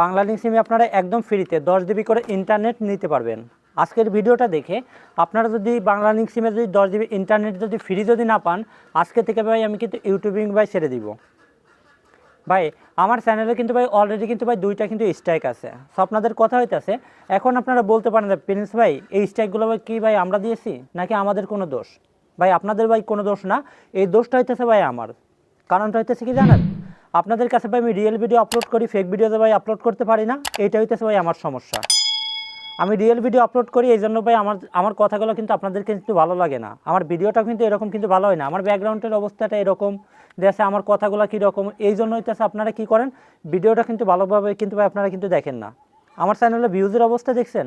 বাংলালিংক সিমে আপনারা একদম ফ্রিতে দশ জিবি করে ইন্টারনেট নিতে পারবেন। আজকের ভিডিওটা দেখে আপনারা যদি বাংলালিংক সিমে যদি দশ জিবি ইন্টারনেট যদি ফ্রি যদি না পান, আজকে থেকে ভাই আমি কিন্তু ইউটিউবিং ভাই ছেড়ে দিব। ভাই, আমার চ্যানেলে কিন্তু ভাই অলরেডি কিন্তু ভাই দুইটা কিন্তু স্ট্রাইক আছে। সো আপনাদের কথা হইতেছে, এখন আপনারা বলতে পারেন প্রিন্স ভাই, এই স্ট্রাইকগুলো ভাই কি ভাই আমরা দিয়েছি? নাকি আমাদের কোনো দোষ? ভাই, আপনাদের ভাই কোনো দোষ না, এই দোষটা হইতেছে ভাই আমার। কারণটা হইতেছে কি জানেন? আপনাদের কাছে ভাই আমি রিয়েল ভিডিও আপলোড করি ফেক ভিডিওতে ভাই আপলোড করতে পারি না এইটা হইতেছে ভাই আমার সমস্যা। আমি রিয়েল ভিডিও আপলোড করি, এই জন্য ভাই আমার আমার কথাগুলো কিন্তু আপনাদের কিন্তু ভালো লাগে না। আমার ভিডিওটা কিন্তু এরকম কিন্তু ভালো হয় না। আমার ব্যাকগ্রাউন্ডের অবস্থাটা এরকম দেশে আমার কথাগুলো কীরকম, এই জন্য হইতেছে আপনারা কি করেন ভিডিওটা কিন্তু ভালোভাবে কিন্তু ভাই আপনারা কিন্তু দেখেন না। আমার চ্যানেলে ভিউজের অবস্থা দেখছেন?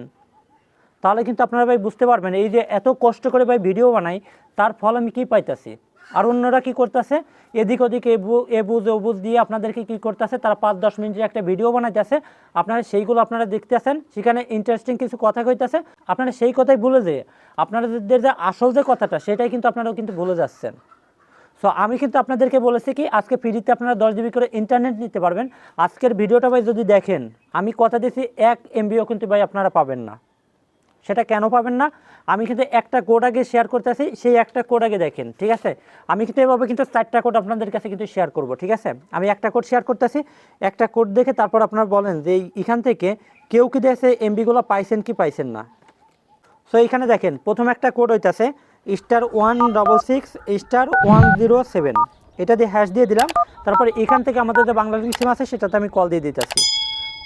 তাহলে কিন্তু আপনারা ভাই বুঝতে পারবেন, এই যে এত কষ্ট করে ভাই ভিডিও বানাই, তার ফল আমি কী পাইতাছি? আর অন্যরা কি করতেছে? এদিক ওদিক এবু এবুজ অবুজ দিয়ে আপনাদেরকে কি করতেছে? তারা পাঁচ, দশ মিনিটের একটা ভিডিও বানাইতেছে, আপনারা সেইগুলো আপনারা দেখতেছেন। সেখানে ইন্টারেস্টিং কিছু কথা কইতেছে। আপনারা সেই কথাই ভুলে যে আপনাদের যে আসল যে কথাটা, সেটাই কিন্তু আপনারাও কিন্তু ভুলে যাচ্ছেন। সো আমি কিন্তু আপনাদেরকে বলেছি কি, আজকে ফ্রিতে আপনারা দশ জিবি করে ইন্টারনেট নিতে পারবেন। আজকের ভিডিওটা ভাই যদি দেখেন, আমি কথা দিয়েছি এক এমবিও কিন্তু ভাই আপনারা পাবেন না। সেটা কেন পাবেন না? আমি কিন্তু একটা কোড আগে শেয়ার করতেছি সেই একটা কোড আগে দেখেন, ঠিক আছে? আমি কিন্তু এভাবে কিন্তু চারটা কোড আপনাদের কাছে কিন্তু শেয়ার করব, ঠিক আছে? আমি একটা কোড শেয়ার করতেছি একটা কোড দেখে তারপর আপনারা বলেন যে এখান থেকে কেউ কি দেখছে এমবিগুলো পাইছেন কি পাইছেন না? সো এইখানে দেখেন, প্রথম একটা কোড হইতাছে star one double six star one zero seven এটা দিয়ে হ্যাশ দিয়ে দিলাম, তারপরে এখান থেকে আমাদের যে বাংলাদেশ সিম আছে, সেটাতে আমি কল দিয়ে দিতেছি।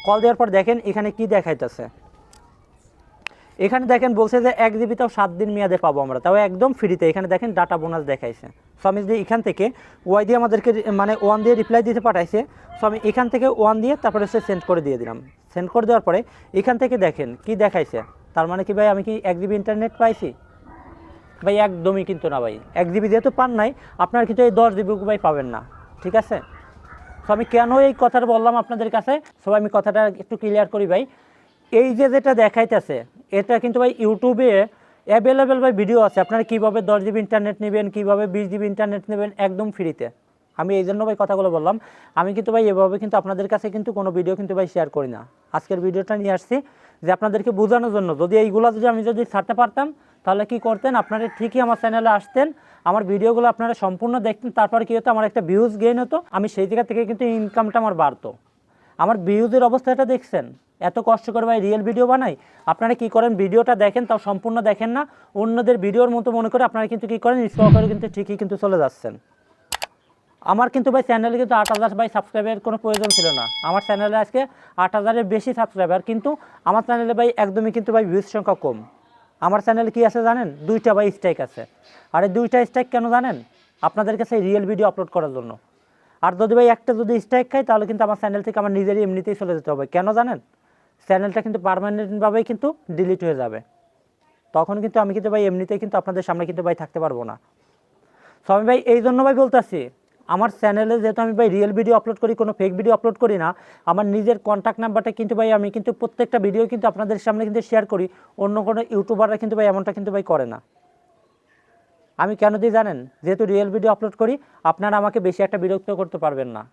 কল দেওয়ার পর দেখেন, এখানে কি দেখাইতেছে? এখানে দেখেন বলছে যে এক জিবি তাও সাত দিন মেয়াদে পাবো আমরা। তাও একদম ফ্রিতে এখানে দেখেন ডাটা বোনাস দেখাইছে। সো আমি যদি এখান থেকে ওয়াই দিয়ে আমাদেরকে মানে ওয়ান দিয়ে রিপ্লাই দিতে পাঠাইছে সো আমি এখান থেকে ওয়ান দিয়ে তারপরে সে সেন্ড করে দিয়ে দিলাম। সেন্ড করে দেওয়ার পরে এখান থেকে দেখেন কি দেখাইছে। তার মানে কি ভাই, আমি কি এক জিবি ইন্টারনেট পাইছি? ভাই, একদমই কিন্তু না ভাই। এক জিবি যেহেতু পান নাই, আপনার কিন্তু এই দশ জিবি ভাই পাবেন না। ঠিক আছে? তো আমি কেন এই কথাটা বললাম আপনাদের কাছে? সো আমি কথাটা একটু ক্লিয়ার করি ভাই। এই যে যেটা দেখাইতেছে, এটা কিন্তু ভাই ইউটিউবে অ্যাভেলেবেল ভাই ভিডিও আছে। আপনারা কীভাবে দশ জিবি ইন্টারনেট নেবেন, কীভাবে বিশ জিবি ইন্টারনেট নেবেন, একদম ফ্রিতে আমি এই জন্য ভাই কথাগুলো বললাম। আমি কিন্তু ভাই এভাবে কিন্তু আপনাদের কাছে কিন্তু কোনো ভিডিও কিন্তু ভাই শেয়ার করি না। আজকের ভিডিওটা নিয়ে আসছি যে আপনাদেরকে বোঝানোর জন্য। যদি এইগুলো যদি আমি যদি ছাড়তে পারতাম, তাহলে কি করতেন? আপনারা ঠিকই আমার চ্যানেলে আসতেন। আমার ভিডিওগুলো আপনারা সম্পূর্ণ দেখতেন। তারপর কি হতো? আমার একটা ভিউজ গেইন হতো। আমি সেই জায়গা থেকে কিন্তু ইনকামটা আমার বাড়তো। আমার ভিউজের অবস্থাটা দেখছেন? এত কষ্ট করে ভাই রিয়েল ভিডিও বানাই। আপনারা কি করেন? ভিডিওটা দেখেন, তাও সম্পূর্ণ দেখেন না। অন্যদের ভিডিওর মতো মনে করে আপনারা কিন্তু কি করেন? স্কোর করে কিন্তু ঠিকই কিন্তু চলে যাচ্ছেন। আমার কিন্তু ভাই চ্যানেলে কিন্তু আট হাজার ভাই সাবস্ক্রাইবের কোনো প্রয়োজন ছিল না। আমার চ্যানেলে আজকে আট হাজারের বেশি সাবস্ক্রাইবার কিন্তু আমার চ্যানেলে ভাই একদমই কিন্তু ভাই ভিউজ সংখ্যা কম। আমার চ্যানেলে কি আছে জানেন? দুইটা ভাই স্ট্রাইক আছে। আর এই দুইটা স্ট্রাইক কেন জানেন? আপনাদের কাছে রিয়েল ভিডিও আপলোড করার জন্য। আর যদি ভাই একটা যদি স্ট্রাইক খাই তাহলে কিন্তু আমার চ্যানেল থেকে আমার নিজেরই এমনিতেই চলে যেতে হবে। কেন জানেন? চ্যানেলটা কিন্তু পারমানেন্টভাবেই কিন্তু ডিলিট হয়ে যাবে। তখন কিন্তু আমি কিন্তু ভাই এমনিতেই কিন্তু আপনাদের সামনে কিন্তু ভাই থাকতে পারব না। সো আমি ভাই এই জন্য ভাই বলতেছি, আমার চ্যানেলে যেহেতু আমি ভাই রিয়েল ভিডিও আপলোড করি, কোনো ফেক ভিডিও আপলোড করি না, আমার নিজের কন্ট্যাক্ট নাম্বারটা কিন্তু ভাই আমি কিন্তু প্রত্যেকটা ভিডিও কিন্তু আপনাদের সামনে কিন্তু শেয়ার করি, অন্য কোনো ইউটিউবাররা কিন্তু ভাই এমনটা কিন্তু ভাই করে না। আমি কেন দিই জানেন? যেহেতু রিয়েল ভিডিও আপলোড করি, আপনারা আমাকে বেশি একটা বিরক্ত করতে পারবেন না।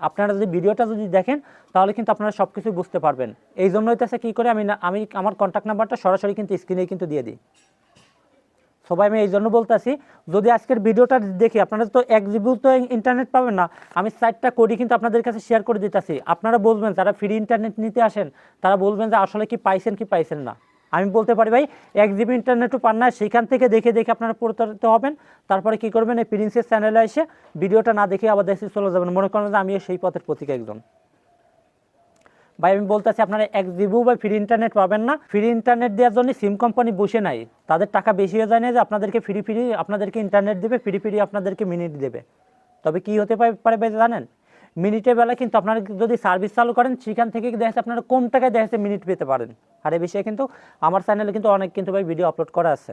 আপনারা যদি ভিডিওটা যদি দেখেন, তাহলে কিন্তু আপনারা সব কিছু বুঝতে পারবেন। এই জন্যই তো কী করে, আমি আমি আমার কন্ট্যাক্ট নাম্বারটা সরাসরি কিন্তু স্ক্রিনেই কিন্তু দিয়ে দিই। সবাই আমি এই জন্য বলতেছি, যদি আজকের ভিডিওটা দেখি, আপনারা তো এক জিবি তো ইন্টারনেট পাবেন না, আমি সাইটটা কোডই কিন্তু আপনাদের কাছে শেয়ার করে দিতেছি। আপনারা বলবেন, যারা ফ্রি ইন্টারনেট নিতে আসেন, তারা বলবেন যে আসলে কি পাইছেন কি পাইছেন না। আমি বলতে পারি ভাই এক জিবি ইন্টারনেটও পান না সেখান থেকে দেখে দেখে আপনারা প্রতারিত হবেন। তারপরে কি করবেন, এই প্রিন্সেস চ্যানেলে এসে ভিডিওটা না দেখে আবার দেশে চলে যাবেন। মনে করেন যে আমিও সেই পথের প্রতীক একজন। ভাই, আমি বলতে বলতেছি আপনারা এক জিবিও বা ফ্রি ইন্টারনেট পাবেন না। ফ্রি ইন্টারনেট দেওয়ার জন্য সিম কোম্পানি বসে নাই। তাদের টাকা বেশি হয়ে যায় না যে আপনাদেরকে ফ্রি ফ্রি আপনাদেরকে ইন্টারনেট দেবে ফ্রি ফ্রি আপনাদেরকে মিনিট দেবে। তবে কি হতে পারে পারে ভাই, জানেন? মিনিটের বেলা কিন্তু আপনারা যদি সার্ভিস চালু করেন, সেখান থেকে দেখা যাচ্ছে আপনারা কম টাকায় দেখা যাচ্ছে মিনিট পেতে পারেন। আর এই বিষয়ে কিন্তু আমার চ্যানেলে কিন্তু অনেক কিন্তু ভাই ভিডিও আপলোড করা আছে।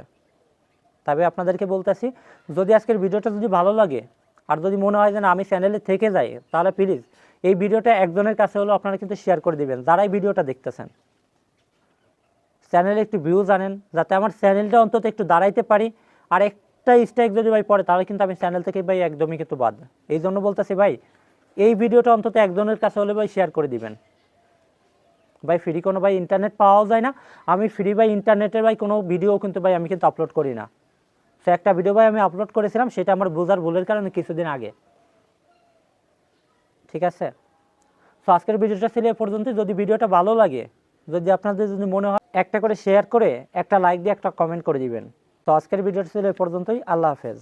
তবে আপনাদেরকে বলতেছি, যদি আজকের ভিডিওটা যদি ভালো লাগে, আর যদি মনে হয় যে না, আমি চ্যানেলে থেকে যাই, তাহলে প্লিজ এই ভিডিওটা একজনের কাছে হলেও আপনারা কিন্তু শেয়ার করে দিবেন যারাই ভিডিওটা দেখতেছেন। চ্যানেলে একটু ভিউ জানেন যাতে আমার চ্যানেলটা অন্তত একটু দাঁড়াইতে পারি, আর একটা স্ট্রাইক যদি ভাই পড়ে, তাহলে কিন্তু আমি চ্যানেল থেকে ভাই একদমই কিন্তু বাদ। এই জন্য বলতেছি ভাই এই ভিডিওটা অন্তত একজনের কাছে হলে ভাই শেয়ার করে দিবেন। ভাই ফ্রি কোনো ভাই ইন্টারনেট পাওয়াও যায় না। আমি ফ্রি ভাই ইন্টারনেটের ভাই কোনো ভিডিও কিন্তু ভাই আমি কিন্তু আপলোড করি না। সে একটা ভিডিও ভাই আমি আপলোড করেছিলাম, সেটা আমার বোঝার ভুলের কারণে কিছুদিন আগে। ঠিক আছে? তো আজকের ভিডিওটা ছিল এ পর্যন্ত যদি ভিডিওটা ভালো লাগে, যদি আপনাদের যদি মনে হয় একটা করে শেয়ার করে, একটা লাইক দিয়ে, একটা কমেন্ট করে দিবেন। তো আজকের ভিডিওটা ছিল এ পর্যন্তই। আল্লাহ হাফেজ।